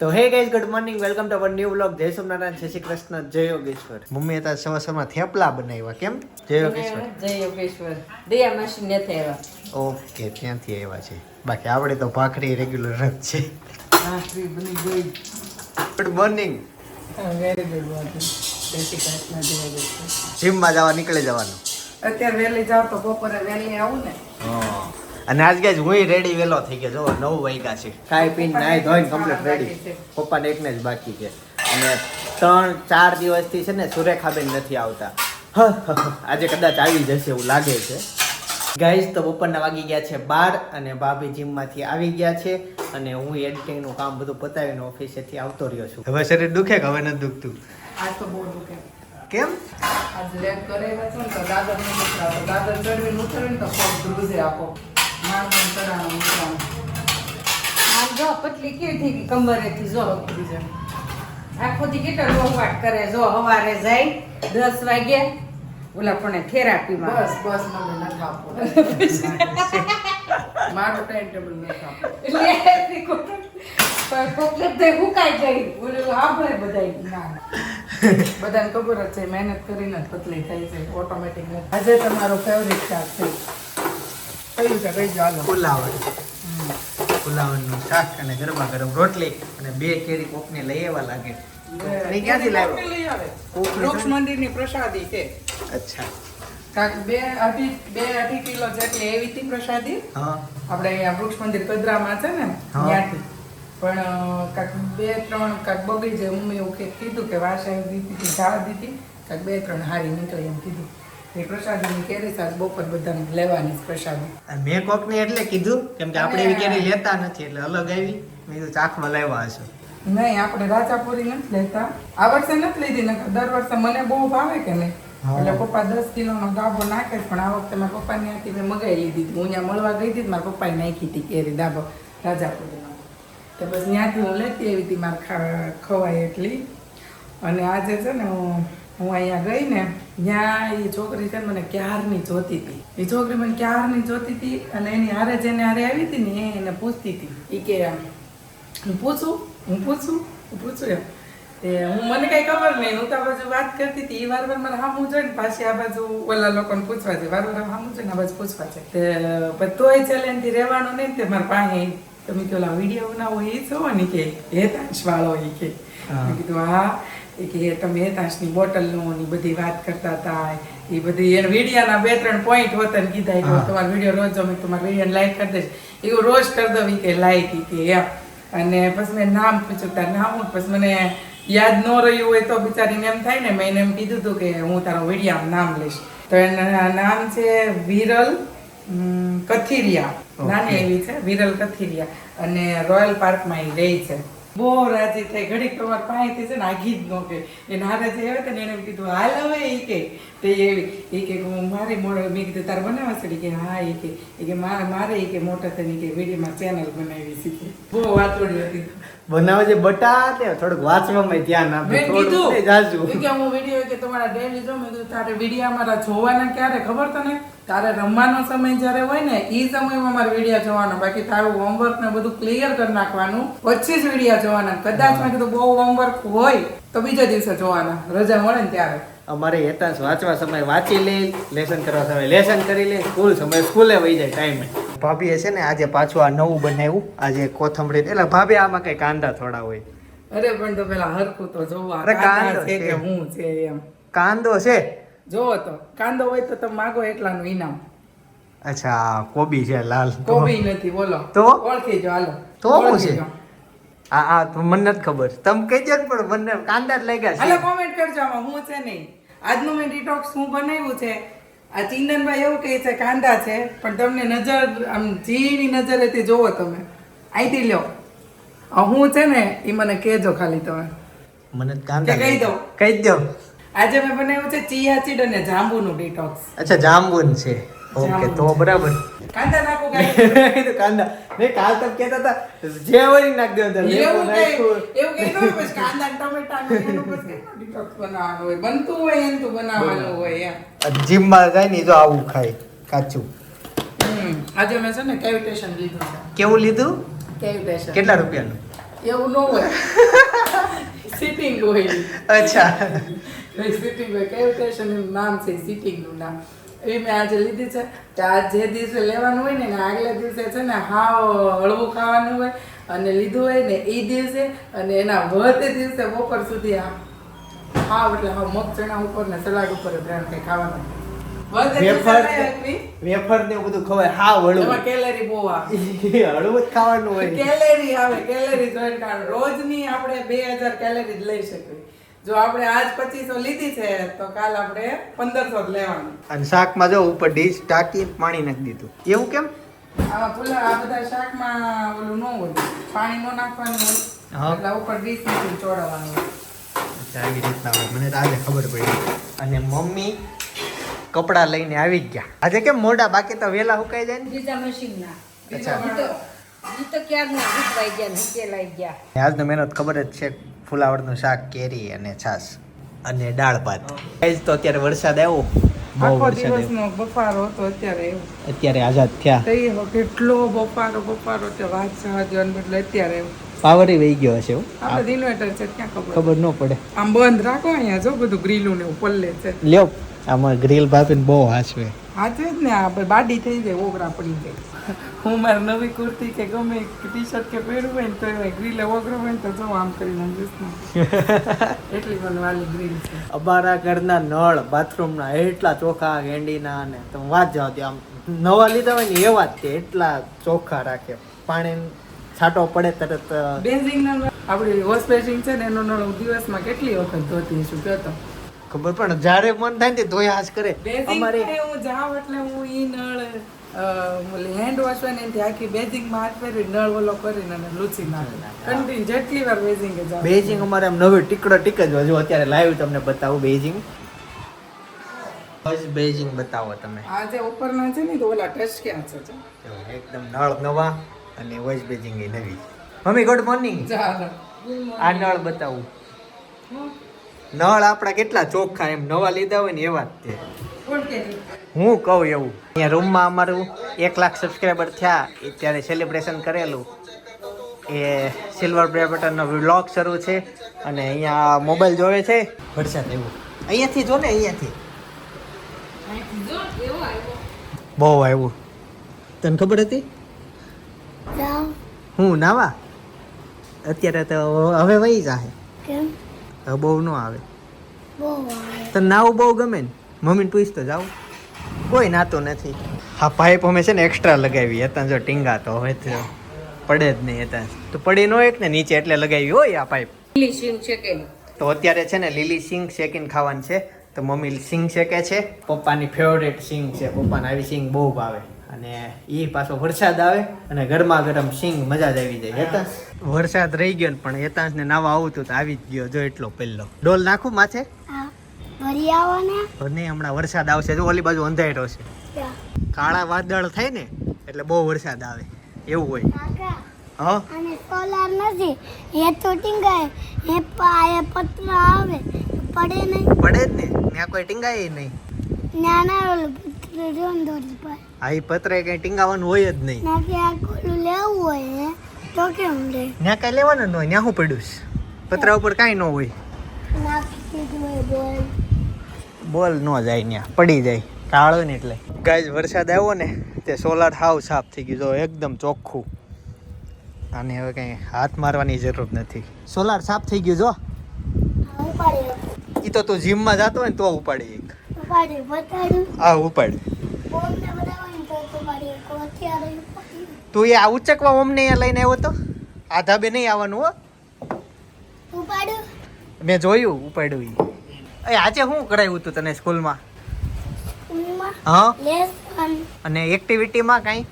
તો hey guys good morning welcome to our new blog જય સોમનારાયણ જય શ્રી કૃષ્ણ જય યોગેશ્વર. મમ્મી હતા સવાર સવારમાં થેપલા બનાવ્યા કેમ? જય યોગેશ્વર. જય યોગેશ્વર. દયા મશીન ને આવ્યા. ઓકે ત્યાંથી આવ્યા છે. બાકી આપણે તો ભાખરી રેગ્યુલર જ છે. ભાખરી બની ગઈ. Good morning very good morning જય શ્રી કૃષ્ણ જય યોગેશ્વર. જીમમાં જવા નીકળી જવાનું. અત્યારે વહેલી જાવ તો બપોરે વહેલી આવું ને. અને આજ ગાઈઝ હું રેડી વેલો થઈ ગયો. જો નવ વાગ્યા છે. ખાઈ પીને નાઈ ધોઈને કમ્પ્લીટ રેડી પપ્પાને એકને જ બાકી છે. અને ત્રણ ચાર દિવસથી છે ને સુરેખાબેન નથી આવતા. આજે કદાચ આવી જશે એવું લાગે છે. ગાઈઝ તો બપોરના વાગી ગયા છે બાર અને ભાભી જીમમાંથી આવી ગયા છે અને હું એડિટિંગનું કામ બધું પતાવીને ઓફિસેથી આવતો રહ્યો છું. હવે શરીર દુખે કે હવે નથી દુખતું? આજ તો બહુ દુખે. કેમ? આજ લેગ કરેલા છે ને તો દાદર ઉતરાવો દાદર ચડવીને ઉતરે ને તો પગ ધ્રુજે આપો. આમ જો પતલી કેવી થઈ ગઈ કમરેથી જો ઉતરી જાય. આખો દી કેટલા રોવાટ કરે જો સવારે જાય દસ વાગે ઓલા પણ થેરાપીમાં. બસ બસ મને નથી આપવું મારું ટાઈમ ટેબલ નથી એટલે પણ કોકને તો હુકાઈ ગઈ ઓલું આપણે બધાય. ના બધાને ખબર જ છે મહેનત કરીને જ પતલી થઈ છે ઓટોમેટિક આજે તમારો ફેવરિટ શાક છે. છે કઈ ચાલો પુલાવડનું શાક અને ગરમા ગરમ રોટલી અને બે કેરી કોકને લઈ આવવા લાગે. અને ક્યાંથી લાવ્યો? લઈ આવે? કોકની વૃક્ષ મંદિરની પ્રસાદી છે. અચ્છા. કાંક બે અઢી બે અઢી કિલો જેટલી એવી હતી પ્રસાદી. આપણે અહીંયા વૃક્ષ મંદિર કદરામાં છે ને ત્યાંથી. પણ કાંક બે ત્રણ કાંક બગડી જાય મમ્મી એવું કીધું કે વાસા દીધી હતી દીધી. કાંક બે ત્રણ હારી નીકળી એમ કીધું. એ પ્રસાદીની કેરી સાજ બપોર બધાને લેવાની પ્રસાદી. મેં કોકને એટલે કીધું કેમ કે આપણે એવી કેરી લેતા નથી એટલે અલગ આવી. મેં કીધું ચાખમાં લાવ્યા હશે. નહીં આપણે રાજાપુરી નથી લેતા. આ વર્ષે નથી લીધી દર વર્ષે મને બહુ ભાવે કે નહીં. એટલે પપ્પા દસ કિલોનો ગાભો નાખે પણ આ વખતે મારા પપ્પાને ત્યાંથી મેં મગાવી લીધી હતી. હું ત્યાં મળવા ગઈ હતી મારા પપ્પાએ નાખી હતી કેરી દાબો રાજાપુરીનો. તો બસ ત્યાંથી હું લેતી આવી હતી મારે ખવાય એટલી. અને આજે છે ને હું હું અહીંયા ગઈ ને ત્યાં એ છોકરી છે મને ક્યારની જોતી હતી. એ છોકરી મને ક્યારની જોતી હતી અને એની હારે જેને હારે આવી હતી ને એને પૂછતી હતી. એ કે હું પૂછું? હું પૂછું? હું પૂછું એમ. તે હું મને કઈ ખબર નહીં. હું તો આ બાજુ વાત કરતી હતી. એ વાર વાર મારે જોઈ ને પાછી આ બાજુ ઓલા લોકોને પૂછવા છે વાર વાર સામું જોઈ ને આ બાજુ પૂછવા છે તે તોય ચેલેન્જથી રહેવાનું નહીં તે મારા પાસે. તમે કે ઓલા વીડિયો બનાવો એ છો ને કે હેતાંશ વાળો એ કે. કીધું હા. એ કે તમે તાસની બોટલનું ની બધી વાત કરતા હતા. એ બધી એને વિડીયાના બે ત્રણ પોઈન્ટ હોતા ને કીધા. કે તમારો વીડિયો રોજ જો મેં તમારા વીડિયો લાઈક કરી દઈશ એવું રોજ કરી દઉં કે લાઈક કે એમ. અને પછી મેં નામ પૂછ્યું તાર નામ પછી મને યાદ ન રહ્યું હોય તો બિચારીને એમ થાય ને મેં એને એમ કીધું હતું કે હું તારો વિડીયા નામ લઈશ. તો એના નામ છે વિરલ કથિરિયા. નાની એવી છે વિરલ કથિરિયા. અને રોયલ પાર્કમાં એ રહી છે. બહુ રાજી થઈ ઘડીક તમારે પાણીથી છે ને આગી જ ન કે એ નારા જે આવે ને એને કીધું હાલ હવે એ કે. તે એવી એ કે હું મારી મોડે મેં કીધું તારે છે? કે હા એ કે. એ કે મારે મારે એ કે મોટા થઈને કે વિડીયોમાં ચેનલ બનાવી શીખી બહુ વાતોડી હતી. બનાવે છે બટા તે થોડુંક વાંચવામાં ધ્યાન આપે કીધું જાજુ. કે હું વીડિયો કે તમારા ડેલી જો મેં કીધું તારે વીડિયો અમારા જોવાના ક્યારે? ખબર તને? તારે રમવાનો સમય જ્યારે હોય ને એ સમયમાં મારે વીડિયો જોવાનો બાકી તારું હોમવર્ક ને બધું ક્લિયર કરી નાખવાનું. પછી જ વીડિયો જોવાના. કદાચ મેં કીધું બહુ હોમવર્ક હોય તો બીજા દિવસે જોવાના. રજા મળે ને ત્યારે. અમારે હેતાંશ વાંચવા સમય વાંચી લે લેસન કરવા સમય લેસન કરી લે સ્કૂલ સમય સ્કૂલે વહી જાય ટાઈમે ભાભીએ છે ને આજે પાછું આ નવું બનાવ્યું. આજે કોથમડી એટલે ભાભી આમાં કઈ કાંદા થોડા હોય. અરે પણ તો પેલા હરકું તો જોવા. કાંદો છે છે. કે હું છે એમ. કાંદો છે? જોવો તો કાંદો હોય તો તમે માગો એટલાનું ઇનામ. અચ્છા કોબી છે લાલ કોબી. નથી બોલો. તો? ઓળખી જો હાલો. તો શું છે? આ આ તો મને નથી ખબર. તમે કહી દો પણ મને કાંદા જ લાગ્યા હાલો કોમેન્ટ કરજો આમાં હું છે નહીં. આજનું મેં ડિટોક્સ હું બનાવ્યું છે. આ ચિંદનભાઈ એવું કહે છે કાંદા છે પણ તમને નજર આમ ઝીણી નજરેથી જોવો તમે. અહીંથી લ્યો. હું છે ને એ મને કહેજો ખાલી તમે. મને કાંદા કહી દો. કહી દો. આજે મેં બનાવ્યું છે ચિયા ચીડ અને જાંબુનું ડિટોક્સ અચ્છા જાંબુન છે. ઓકે તો બરાબર. કાંદા નાખું કાંઈ કાંદા. નહીં કાલ તક કહેતા હતા જે હોય નાખ દે અંદર. એવું એવું પછી કાંદા ટમેટા એનું પછી ડિટોક્સ બનાવવાનું હોય? બનતું હોય એમ તો બનાવવાનું હોય એમ. જીમમાં જાય ને જો આવું ખાય કાચું. આજે મેં છે ને કેવિટેશન લીધું કેવું લીધું? કેવિટેશન કેટલા રૂપિયાનું? એવું ન હોય. સિટિંગ હોય. અચ્છા. સિટિંગ સ્ટેશન નામ છે સિટિંગનું નામ એ મેં આજે લીધી છે કે આ જે દિવસે લેવાનું હોય ને આગલા દિવસે છે ને હાવ હળવું ખાવાનું હોય અને લીધું હોય ને એ દિવસે અને એના વધે દિવસે બપોર સુધી આ હાવ એટલે હાવ મગ ચણા ઉપર ને સલાડ ઉપર રહેવાનું કંઈ ખાવાનું વેફર વેફર ને બધું ખવાય હા એમાં વળવું કેલેરી બહુ આવે. હળવું જ ખાવાનું હોય. કેલેરી આવે કેલેરી જોઈને રોજ રોજની આપણે બે હજાર કેલેરી જ લઈ શકીએ. જો આપણે આજ પચીસો લીધી છે તો કાલ આપણે પંદરસો જ લેવાની. અને શાકમાં જો ઉપર ડીશ ટાંકી પાણી નાખી દીધું. એવું કેમ? આવા પુલા આ બધા શાકમાં ઓલું ન હોય. પાણી ન નાખવાનું હોય. એટલે ઉપર ડીશ હોય. આવી રીતના હોય. મને તો આજે ખબર પડી. અને મમ્મી કપડાં લઈને આવી ગયા. આજે કેમ મોઢા બાકી તો વેલા હુકાઈ જાય ને? બીજા મશીનના. અચ્છા. તો ક્યારના ગયા નીચે ઉકેલાઈ ગયા. આજનો મહેનત ખબર જ છે ફુલાવરનું શાક કેરી અને છાશ અને દાળ ભાત. ગાઈઝ તો અત્યારે વરસાદ આવ્યો. બહુ વરસાદ આવ્યો. બફારો હતો અત્યારે અત્યારે આઝાદ થયા. કેટલો બફારો બફારો તે વાત સહજ એટલે અત્યારે પાવર વહી ગયો હશે. આપણે ઇન્વર્ટર છે ક્યાં ખબર? ખબર ન પડે. આમ બંધ રાખો અહીંયા જો બધું ગ્રીલું ને ઉપર લે છે. લ્યો આમાં ગ્રીલ ભાભીને બહુ હાચવે હાચે જ ને આપણે બાડી થઈ જાય ઓગરા પડી જાય. હું મારી નવી કુર્તી કે ગમે ટી શર્ટ કે પહેરું હોય ને તો ગ્રીલે ઓગરો હોય ને તો જો આમ કરીને ને એટલી મને વાલી ગ્રીલ છે. અમારા ઘરના નળ બાથરૂમના એટલા ચોખા ગેંડીના ને તમે વાત જવા ત્યાં આમ નવા લીધા હોય ને એવા જ તે એટલા ચોખ્ખા રાખે. પાણી છાંટો પડે તરત અ, બેઝિંગ આપણી વોશ બેસિંગ છે ને એનો નળ હું દિવસમાં કેટલી વખત ધોતી છું કયો તો? ખબર પણ જ્યારે મન થાય ને તોય ધોઈ હાશ કરે. અમારે હું જાઉં એટલે હું ઈ નળ હેન્ડ વોશ હોય ને એનાથી આખી બેઝિંગમાં હાથ ફેરવી નળ ઓલો કરીને અને લૂછી નાખે. કન્ટિન્યુ જેટલી વાર બેઝિંગ જાવ બેઝિંગ અમારે આમ નવી ટીકડો ટીક જ. જો અત્યારે લાઈવ તમને બતાવું બેઝિંગ બસ બેઝિંગ બતાવો તમે. આ જે ઉપરના છે ને તો ઓલા ટચ ક્યાં છે એકદમ નળ નવા અને વોઇસ બેજિંગ એ નવી. મમ્મી ગુડ મોર્નિંગ ચાલો. આ નળ બતાવું. નળ આપણા કેટલા ચોખ્ખા એમ નવા લીધા હોય ને એવા જ તે હું કહું એવું. અહીંયા રૂમમાં અમારું એક લાખ સબસ્ક્રાઈબર થયા એ ત્યારે સેલિબ્રેશન કરેલું. એ સિલ્વર પ્લે બટનનો વ્લોગ શરૂ છે અને અહીંયા મોબાઈલ જોવે છે. વરસાદ એવું અહીંયાથી જો ને અહીંયાથી. જો એવો આવ્યો. બહુ આવ્યું. તને ખબર હતી? હું નાવા? અત્યારે તો હવે વહી જાહે. કેમ? હવે બહુ ન આવે. તો તને નાવું બહુ ગમે ને? મમ્મીને પૂછ તો જાવ કોઈ નાતો નથી. હા પાઇપ અમે છે ને એક્સ્ટ્રા લગાવી હતા જો ટીંગા તો હવે તો પડે જ નહીં હતા તો પડી ન એક ને નીચે એટલે લગાવી હોય આ પાઇપ લીલી સિંગ છે તો અત્યારે છે ને લીલી સિંગ શેકીને ખાવાની છે. તો મમ્મી સિંગ શેકે છે. પપ્પાની ફેવરેટ સિંગ છે. પપ્પાને આવી સિંગ બહુ ભાવે. અને એ પાછો વરસાદ આવે અને ગરમા ગરમ સિંગ મજા જ આવી જાય. હેતાંશ? વરસાદ રહી ગયો ને પણ હેતાંશને નાવા આવું હતું તો આવી જ ગયો જો એટલો પહેલો. ડોલ નાખું માથે? ને નહીં હમણાં વરસાદ આવશે. જો ઓલી બાજુ અંધારો છે. કાળા વાદળ થાય ને એટલે બહુ વરસાદ આવે. એવું હોય. કાકા હા? અને સોલાર નથી. એ તો ટીંગાય. એ પાયે પત્ર આવે. પડે નહીં. પડે જ ને. ત્યાં કોઈ ટીંગાય નહીં. નાના ઓલું પત્ર જોન દોરી પર. આ એ પતરે કઈ ટીંગાવાનું હોય જ નહીં. ના કે આ કોલું લેવું હોય ને તો કેમ લે? ત્યાં કઈ લેવાનું ન હોય ત્યાં હું પડ્યું છે? પતરા ઉપર કાંઈ ન હોય. બોલ. ન જાય ત્યાં પડી જાય. કાળો ને એટલે. ગાય વરસાદ આવ્યો ને તે સોલાર હાવ સાફ થઈ ગયું જો એકદમ ચોખ્ખું. આને હવે કંઈ હાથ મારવાની જરૂર નથી. સોલાર સાફ થઈ ગયું જો. એ તો તું જીમમાં જતો હોય ને તો ઉપાડી એક. હા ઉપાડ બોલને બધા હોય ને તો ઉપાડી એક અત્યારે ઉપાડી તું એ આ ઉચકવા અહીંયા લઈને આવ્યો તો? આ ધાબે નહીં આવવાનું હો. મેં જોયું ઉપાડ્યું એ આજે શું કરાવ્યું હતું તને સ્કૂલમાં? હા. અને એક્ટિવિટીમાં કાંઈ?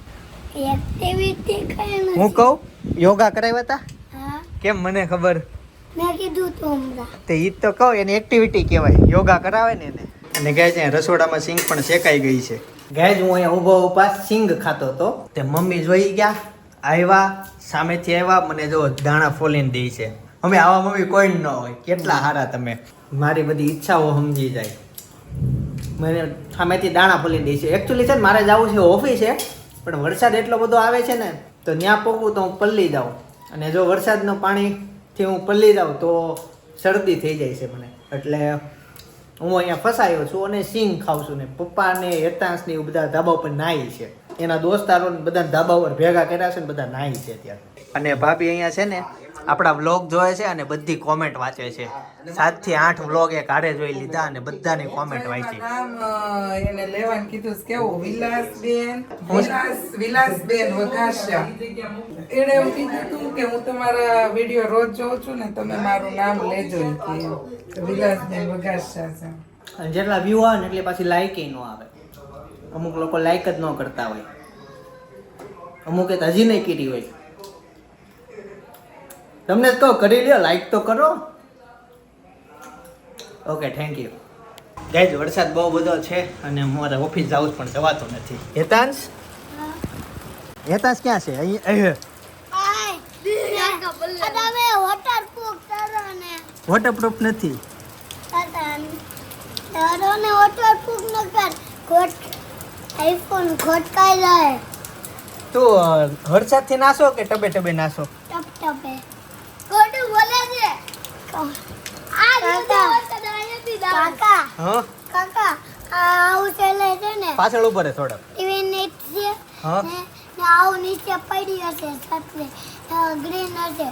એક્ટિવિટી કઈ હું કહું યોગા કરાવ્યા હતા કેમ મને ખબર? મેં કીધું તું હમણાં. તે ઈ તો કહું એને એક્ટિવિટી કહેવાય. યોગા કરાવે ને એને. અને કહે છે રસોડામાં સિંગ પણ શેકાઈ ગઈ છે. ગાય હું અહીંયા ઊભો ઊભા સિંગ ખાતો હતો. તે મમ્મી જોઈ ગયા, આવ્યા, સામેથી આવ્યા, મને જો દાણા ફોલીને દે છે. અમે આવા મમ્મી કોઈ ન હોય. કેટલા સારા તમે. મારી બધી ઈચ્છાઓ સમજી જાય. મને સામેથી દાણા ફોલી દે છે. એકચ્યુઅલી છે ને, મારે જવું છે ઓફિસે પણ વરસાદ એટલો બધો આવે છે ને, તો ત્યાં પગું તો હું પલ્લી જાઉં. અને જો વરસાદનું પાણીથી હું પલ્લી જાઉં તો શરદી થઈ જાય છે મને. એટલે હું અહીંયા ફસાયો છું અને સિંગ ખાઉં છું ને પપ્પા ને હેતાંશ ને એવું બધા ધાબા ઉપર નાહી છે. એના દોસ્તારો ને બધા ધાબા ઉપર ભેગા કર્યા છે ને બધા નાહી છે ત્યાં અને ભાભી અહીંયા છે ને આપણા વ્લોગ જોવે છે અને બધી કોમેન્ટ વાંચે છે. સાતથી આઠ વ્લોગ એ કાઢે જોઈ લીધા અને બધાની કોમેન્ટ વાંચી. એને લેવાનું કીધું છે કેવું? વિલાસબેન? વિલાસ વિલાસબેન વઘાસિયા. એને એવું કીધું તું કે હું તમારા વીડિયો રોજ જોઉં છું ને તમે મારું નામ લેજો કે. વિલાસબેન વઘાસિયા છે. અને જેટલા વ્યૂ આવે ને એટલે પાછી લાઈક ન આવે. અમુક લોકો લાઈક જ ન કરતા હોય. અમુક એ તો હજી નહીં કીધી હોય. તમને જ કહો કરી લ્યો લાઈક તો કરો. ઓકે થેન્ક યુ ગાઈઝ વરસાદ બહુ બધો છે અને હું મારે ઓફિસ જાઉં પણ જવાતો નથી. હેતાંશ? હેતાંશ ક્યાં છે? અહીં વોટરપ્રૂફ નથી. તારો ને વોટરપ્રૂફ ન કર. ખોટ આઈફોન ખોટકાઈ જાય તું અ, નાસો કે ટબે ટબે નાસો? ટપ ટપે ખોટું બોલે છે. આ કાકા. હા? કાકા આવું ચાલે છે ને. પાછળ ઉપર થોડોક. ટીવી નેટ છે હા. ને આવું નીચે પડી હશે છત્રી. ગ્રીન હશે.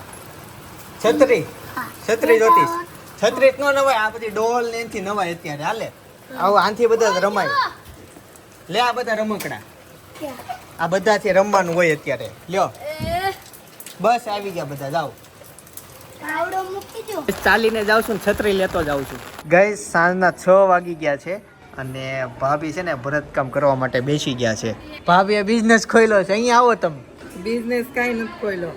છત્રી? હા. છત્રી જોતી છત્રી નો નવાય આ બધી ડોલ ને એનથી નવાય અત્યારે. હાલે. આવું આનથી બધા જ રમાય. લે આ બધા રમકડા. આ આ બધાથી રમવાનું હોય અત્યારે. લ્યો. બસ આવી ગયા બધા જાઓ. આવડો મૂકી દો. ચાલીને જાઉં છું ને છત્રી લેતો જાઉં છું. ગઈ સાંજના છ વાગી ગયા છે અને ભાભી છે ને ભરતકામ કરવા માટે બેસી ગયા છે. ભાભીએ બિઝનેસ ખોલ્યો છે. અહીંયા આવો તમે. બિઝનેસ કાંઈ નથી ખોલ્યો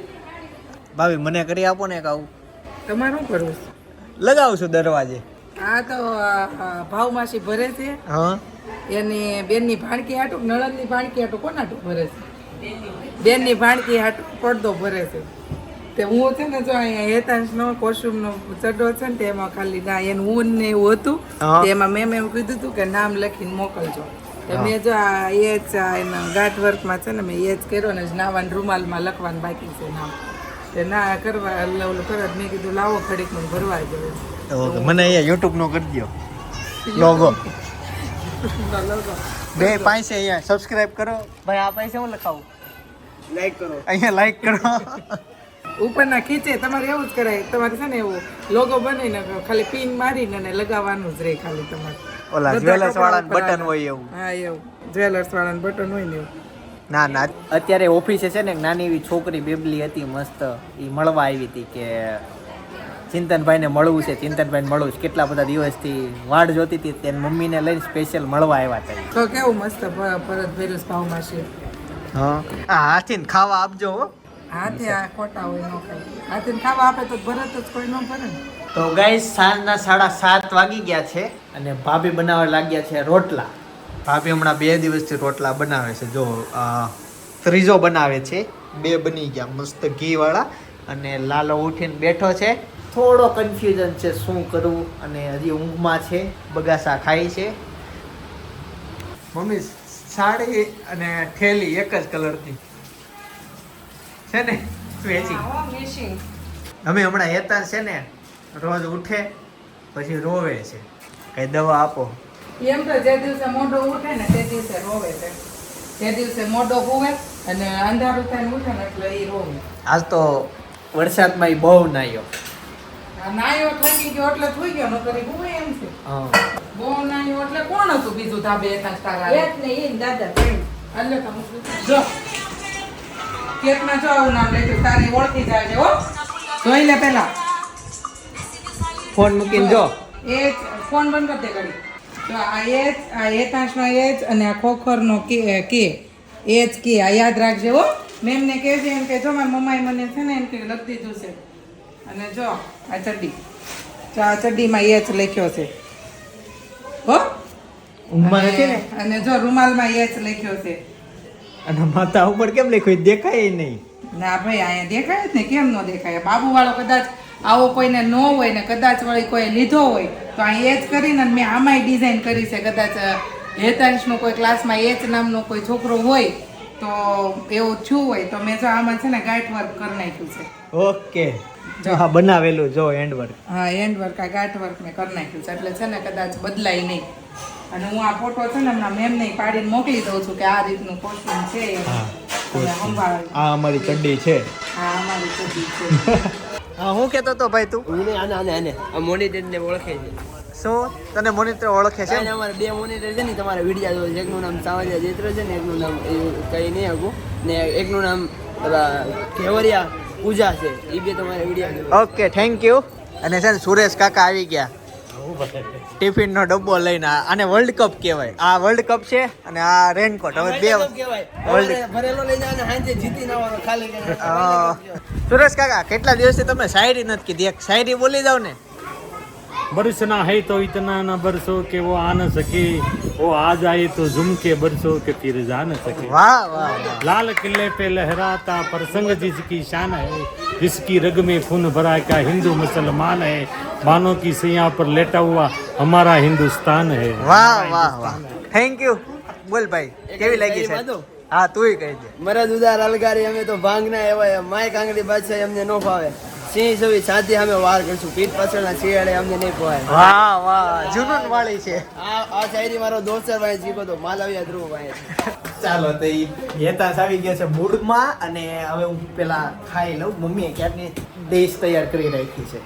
ભાભી મને કરી આપો ને એક આવું. તમારે શું કરવું. લગાવશું લગાવું છું દરવાજે. આ તો ભાવ માસી ભાવમાસી ભરે છે. હા. એની બેનની ભાણકી હાટું નળદની ભાણકી હાટું કોના હાટું ભરે છે? બેનની ભાણકી હાટું પડદો ભરે છે. તે હું છે ને જો અહીંયા હેતાંશનો નો ચડ્ડો છે ને તેમાં ખાલી ના એનું ઊન ને એવું હતું. તેમાં મેં એવું કીધું હતું કે નામ લખીને મોકલજો. મેં જો આ એ જ આ એના ગાંઠ વર્કમાં છે ને મેં એ જ કર્યો ને નાવાનું રૂમાલમાં લખવાનું બાકી છે નામ. તે ના કરવા એટલે ઓલું કરે મેં કીધું લાવો ખડીક મને ભરવા જોઈએ ઓકે મને અહીંયા યુટ્યુબ નો કરી દો લોગો બે પાસે અહીંયા સબસ્ક્રાઇબ કરો. ભાઈ આ પૈસા હું લખાવું? લાઈક કરો. અહીંયા લાઈક કરો. ઉપરના ખીચે તમારે એવું જ કરાય. તમારે છે ને એવું લોગો બનાવીને ખાલી પિન મારીને ને લગાવવાનું જ રહે ખાલી તમારે. ઓલા જ્વેલર્સ વાળા બટન હોય એવું. હા એવું. જ્વેલર્સ વાળા બટન હોય ને એવું. ના ના. અત્યારે ઓફિસે છે ને નાની એવી છોકરી બેબલી હતી મસ્ત. એ મળવા આવી હતી કે ચિંતનભાઈને મળવું છે. ચિંતનભાઈને મળવું છે. કેટલા બધા દિવસથી વાડ જોતી હતી. તેની મમ્મીને લઈને સ્પેશિયલ મળવા આવ્યા હતા તો કેવું મસ્ત પરત ભેરુસ ભાવમાં છે. હા. આ હાથીને ખાવા આપજો હો. હાથે આ ખોટા હોય ન ખાય. હાથે ખાવા આપે તો ભરત જ કોઈ ન ભરે તો ગાય સાંજના સાડા સાત વાગી ગયા છે અને ભાભી બનાવવા લાગ્યા છે રોટલા. ભાભી હમણાં બે દિવસથી રોટલા બનાવે છે. જો ત્રીજો બનાવે છે. બે બની ગયા મસ્ત ઘીવાળા અને લાલો ઉઠીને બેઠો છે. થોડો કન્ફ્યુઝન છે શું કરવું અને હજી ઊંઘમાં છે બગાસા ખાય છે. મમ્મી સાડી અને થેલી એક જ કલરની છે ને? વેચી. અમે હમણાં હેતા છે ને રોજ ઉઠે પછી રોવે છે. કઈ દવા આપો. એમ તો જે દિવસે મોઢો ઉઠે ને તે દિવસે રોવે છે. જે દિવસે મોઢો હોવે અને અંધારું થાય ને ઉઠે ને એટલે એ રોવે. આજ તો વરસાદમાં એ બહુ નાયો. નાયો થકી ગયો એટલે થઈ ગયો નકર કરી હુવે એમ છે. બહુ નાયો એટલે કોણ હતું બીજું ધાબે હતા તારા એટલે તો હું કીધું, જો કેકમાં જો આવું નામ લેજો તારી ઓળખી જાય છે હો. જોઈ લે પેલા ફોન મૂકીને જો. એ ફોન બંધ કરી દે ઘડી. જો આ એ જ આ એકાંશનો એ જ અને આ ખોખરનો કે કે. એ જ કે આ યાદ રાખજે હો. મેમને કહેજે એમ કે જો મારા મમ્માએ મને છે ને એમ કે લખી દીધું છે. અને જો આ ચડ્ડી. તો આ ચડ્ડીમાં એ જ લખ્યો છે. હો? અને જો રૂમાલમાં એ જ લખ્યો છે. અને માતા ઉપર કેમ લખ્યું? દેખાય નહીં. ના ભાઈ અહીંયા દેખાય જ ને કેમ ન દેખાય? બાબુ વાળો કદાચ આવો કોઈને ન હોય ને કદાચ વળી કોઈ લીધો હોય તો અહીં એ જ કરીને મેં આમાંય ડિઝાઇન કરી છે. કદાચ હેતાંશનો કોઈ ક્લાસમાં એ જ નામનો કોઈ છોકરો હોય તો એવું થયું હોય તો મેં જો આમાં છે ને ગાંઠ વર્ક કરી નાખ્યું છે. ઓકે. જો. હા બનાવેલું જો એન્ડ વર્ક હા એન્ડ વર્ક આ ગાંઠ વર્ક મેં કરી નાખ્યું છે. એટલે છે ને કદાચ બદલાય નહીં. અને હું આ ફોટો છે ને હમણાં મેમ ને પાડીને મોકલી દઉં છું કે આ રીતનું કોસ્ટ્યુમ છે. આ અમારી ચડ્ડી છે. હા અમારી ચડ્ડી છે. હા હું કહેતો તો ભાઈ તું? હું આને આને આને. આ મોનિટર ને ઓળખે છે. શું? તને મોનિટર ઓળખે છે અને અમારે બે મોનિટર છે ને તમારા વિડિયા જોવે છે. એકનું નામ સાવલિયા જેત્ર છે ને એકનું નામ કઈ નહીં હકું ને એકનું નામ કેવરિયા પૂજા છે. એ બે તમારા વિડિયા ઓકે થેન્ક યુ અને છે ને સુરેશ કાકા આવી ગયા. ટિફિનનો ડબ્બો લઈને આને વર્લ્ડ કપ કહેવાય. આ વર્લ્ડ કપ છે અને આ રેનકોટ હવે બે સુરેશ કાકા કેટલા દિવસથી તમે શાયરી નથી કીધી? એક શાયરી બોલી જાવ ને. બરસના હૈ તો ઇતના ના બરસો કે વો આ સકી वो आ जाए तो झुम के बरसो कि फिर जा न सके વાહ વાહ વાહ. लाल किले पे लहराता प्रसंग जिसकी शान है जिसकी रग में खून भरा का हिंदू मुसलमान है बानों की सैया पर लेटा हुआ हमारा हिंदुस्तान है વાહ વાહ વાહ થેન્ક યુ બોલ ભાઈ કેવી લાગી છે વાંધો? હા તુંય કહી દે મરદ ઉદાર અલગારી અમે તો ભાંગના એવા માય કાંગડી બાદશાહ અમને ન ફાવે સિંહ છાતી અમે વાર કરશું. પીઠ પાછળના શિયાળે અમને નહીં પોવાય વાહ વાહ. જુનૂન વાળી છે. આ આ શાયરી મારો દોસ્તર ભાઈ શીખો તો માલવિયા ધ્રુવ ભાઈ ચાલો તો ઈ હેતાંશ આવી ગયા છે મૂડમાં અને હવે હું પેલા ખાઈ લઉં. મમ્મીએ ક્યારની ડીશ તૈયાર કરી રાખી છે?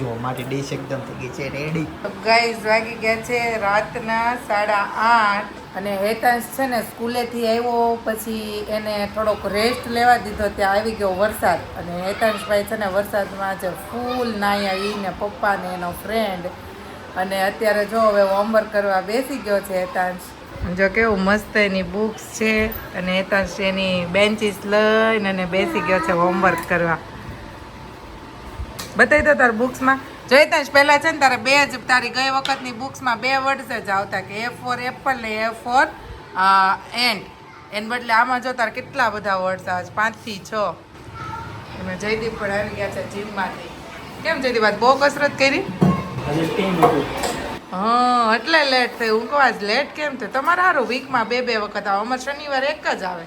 જો મારી ડીશ એકદમ થઈ ગઈ છે રેડી ગાઈઝ વાગી ગયા છે રાતના સાડા આઠ. અને હેતાંશ છે ને સ્કૂલેથી આવ્યો, પછી એને થોડોક રેસ્ટ લેવા દીધો, ત્યાં આવી ગયો વરસાદ. અને હેતાંશભાઈ છે ને વરસાદમાં જે ફૂલ નાહી આવીને પપ્પાને એનો ફ્રેન્ડ અને અત્યારે જો હવે હોમવર્ક કરવા બેસી ગયો છે હેતાંશ. જો કેવું મસ્ત એની બુક્સ છે અને હેતાંશ એની બેન્ચીસ લઈને અને બેસી ગયો છે હોમવર્ક કરવા. બતાવી દો તાર બુક્સમાં જોઈતા જ પહેલા છે ને તારે બે જ તારી ગઈ વખતની બુક્સમાં બે વર્ડ્સ જ આવતા કે એ ફોર એપલ ને એ ફોર એન્ડ એન બદલે આમાં જો તારે કેટલા બધા વર્ડ્સ આવે છે? પાંચથી છ. એમાં જયદીપ પણ આવી ગયા છે જીમમાંથી. કેમ જયદીપ આજ બહુ કસરત કરી? હા એટલે લેટ થયું હું જ લેટ કેમ થયું? તમારે સારું વીકમાં બે બે વખત આવે. અમારે શનિવાર એક જ આવે.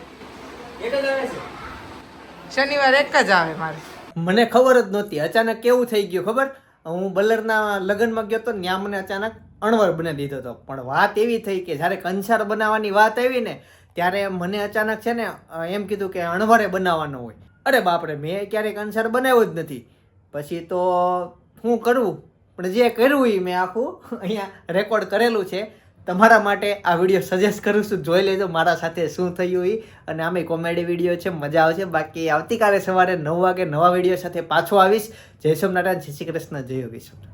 શનિવાર એક જ આવે મારે. મને ખબર જ નહોતી. અચાનક કેવું થઈ ગયું ખબર? હું બલરના લગ્નમાં ગયો તો ત્યાં મને અચાનક અણવર બનાવી દીધો હતો. પણ વાત એવી થઈ કે જ્યારે કંસાર બનાવવાની વાત આવી ને, ત્યારે મને અચાનક છે ને એમ કીધું કે અણવરે બનાવવાનો હોય. અરે બાપરે, મેં ક્યારેય કંસાર બનાવ્યો જ નથી. પછી તો હું કરવું પણ જે કર્યું એ મેં આખું અહીંયા રેકોર્ડ કરેલું છે. તમારા માટે આ વીડિયો સજેસ્ટ કરું છું. જોઈ લેજો મારા સાથે શું થયું એ અને આમે કોમેડી વીડિયો છે, મજા આવશે. બાકી આવતીકાલે સવારે નવ વાગે નવા વીડિયો સાથે પાછો આવીશ. જય સોમનારાયણ, જય શ્રી કૃષ્ણ, જય યોગેશ્વર.